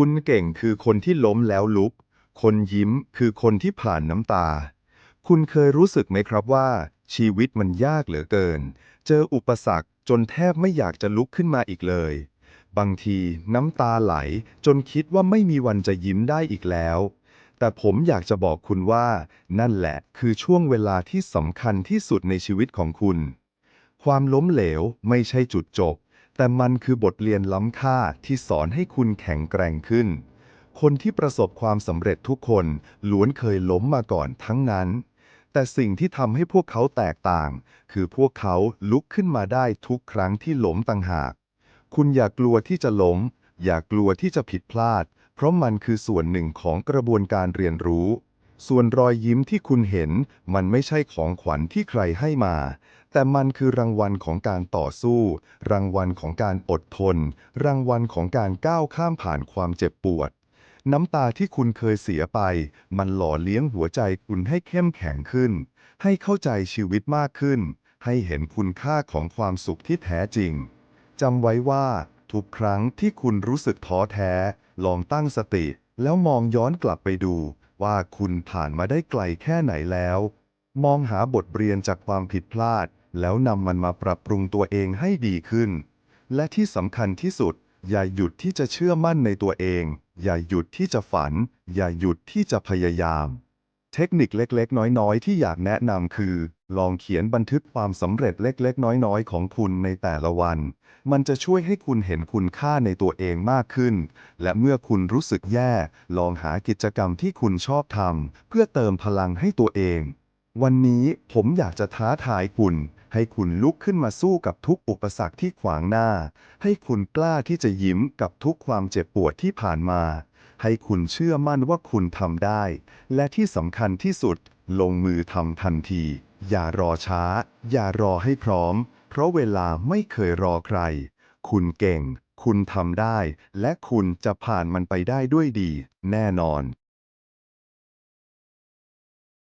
คุณเก่งคือคนที่ล้มแล้วลุก คนยิ้มคือคนที่ผ่านน้ำตา คุณเคยรู้สึกไหมครับว่า ชีวิตมันยากเหลือเกิน เจออุปสรรคจนแทบไม่อยากจะลุกขึ้นมาอีกเลย บางทีน้ำตาไหลจนคิดว่าไม่มีวันจะยิ้มได้อีกแล้ว แต่ผมอยากจะบอกคุณว่า นั่นแหละคือช่วงเวลาที่สำคัญที่สุดในชีวิตของคุณ ความล้มเหลวไม่ใช่จุดจบ แต่มันคือบทเรียนล้ำค่าที่สอนให้คุณแข็งแกร่งขึ้น คนที่ประสบความสำเร็จทุกคนล้วนเคยล้มมาก่อนทั้งนั้น แต่สิ่งที่ทำให้พวกเขาแตกต่าง คือพวกเขาลุกขึ้นมาได้ทุกครั้งที่ล้มต่างหาก คุณอย่ากลัวที่จะล้ม อย่ากลัวที่จะผิดพลาด เพราะมันคือส่วนหนึ่งของกระบวนการเรียนรู้ ส่วนรอยยิ้มที่คุณเห็นมันไม่ใช่ของขวัญที่ใครให้มา แต่มันคือรางวัลของการต่อสู้ รางวัลของการอดทน รางวัลของการก้าวข้ามผ่านความเจ็บปวด น้ำตาที่คุณเคยเสียไป มันหล่อเลี้ยงหัวใจคุณให้เข้มแข็งขึ้น ให้เข้าใจชีวิตมากขึ้น ให้เห็นคุณค่าของความสุขที่แท้จริงจำไว้ว่าทุกครั้งที่คุณรู้สึกท้อแท้ ลองตั้งสติ แล้วมองย้อนกลับไปดู ว่าคุณผ่านมาได้ไกลแค่ไหนแล้ว มองหาบทเรียนจากความผิดพลาด แล้วนำมันมาปรับปรุงตัวเองให้ดีขึ้น และที่สำคัญที่สุด อย่าหยุดที่จะเชื่อมั่นในตัวเอง อย่าหยุดที่จะฝัน อย่าหยุดที่จะพยายาม เทคนิคเล็กๆ น้อยๆ ที่อยากแนะนำคือ ลองเขียนบันทึกความสำเร็จเล็กๆ น้อยๆ ของคุณในแต่ละวัน มันจะช่วยให้คุณเห็นคุณค่าในตัวเองมากขึ้น และเมื่อคุณรู้สึกแย่ ลองหากิจกรรมที่คุณชอบทำเพื่อเติมพลังให้ตัวเอง วันนี้ผมอยากจะท้าทายคุณ ให้คุณลุกขึ้นมาสู้กับทุกอุปสรรคที่ขวางหน้า ให้คุณกล้าที่จะยิ้มกับทุกความเจ็บปวดที่ผ่านมา ให้คุณเชื่อมั่นว่าคุณทำได้ และที่สำคัญที่สุด ลงมือทำทันที อย่ารอช้า อย่ารอให้พร้อม เพราะเวลาไม่เคยรอใคร คุณเก่ง คุณทำได้ และคุณจะผ่านมันไปได้ด้วยดี แน่นอน